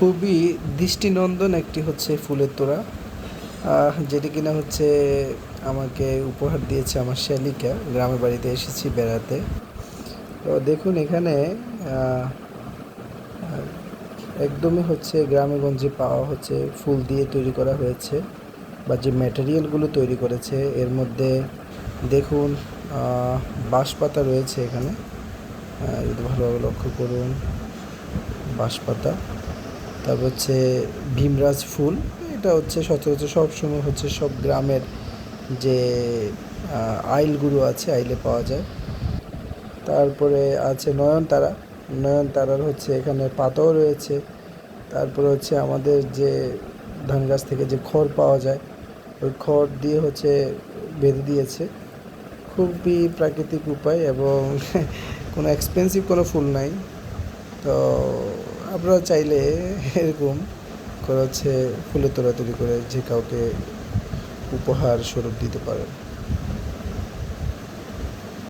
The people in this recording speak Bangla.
খুবই দৃষ্টিনন্দন একটি হচ্ছে ফুলের তোড়া যেটি কিনা হচ্ছে আমাকে উপহার দিয়েছে আমার শ্যালিকা গ্রামের বাড়িতে এসেছি বেড়াতে। তো দেখুন এখানে একদমই হচ্ছে গ্রামে গঞ্জে পাওয়া হচ্ছে ফুল দিয়ে তৈরি করা হয়েছে বা যে ম্যাটেরিয়ালগুলো তৈরি করেছে। এর মধ্যে দেখুন বাঁশপাতা রয়েছে এখানে। যদি ভালোভাবে লক্ষ্য করুন, বাঁশপাতা। তারপর হচ্ছে ভীমরাজ ফুল, এটা হচ্ছে সচরাচর সবসময় হচ্ছে সব গ্রামের যে আইলগুলো আছে, আইলে পাওয়া যায়। তারপরে আছে নয়নতারা, নয়নতারার হচ্ছে এখানে পাতাও রয়েছে। তারপরে হচ্ছে আমাদের যে ধান গাছ থেকে যে খড় পাওয়া যায়, ওই খড় দিয়ে হচ্ছে বেঁধে দিয়েছে। খুবই প্রাকৃতিক উপায় এবং কোনো এক্সপেন্সিভ কোনো ফুল নাই। তো আপনারা চাইলে এরকম করে হচ্ছে ফুলের তোলা তৈরি করে যে কাউকে উপহার স্বরূপ দিতে পারেন।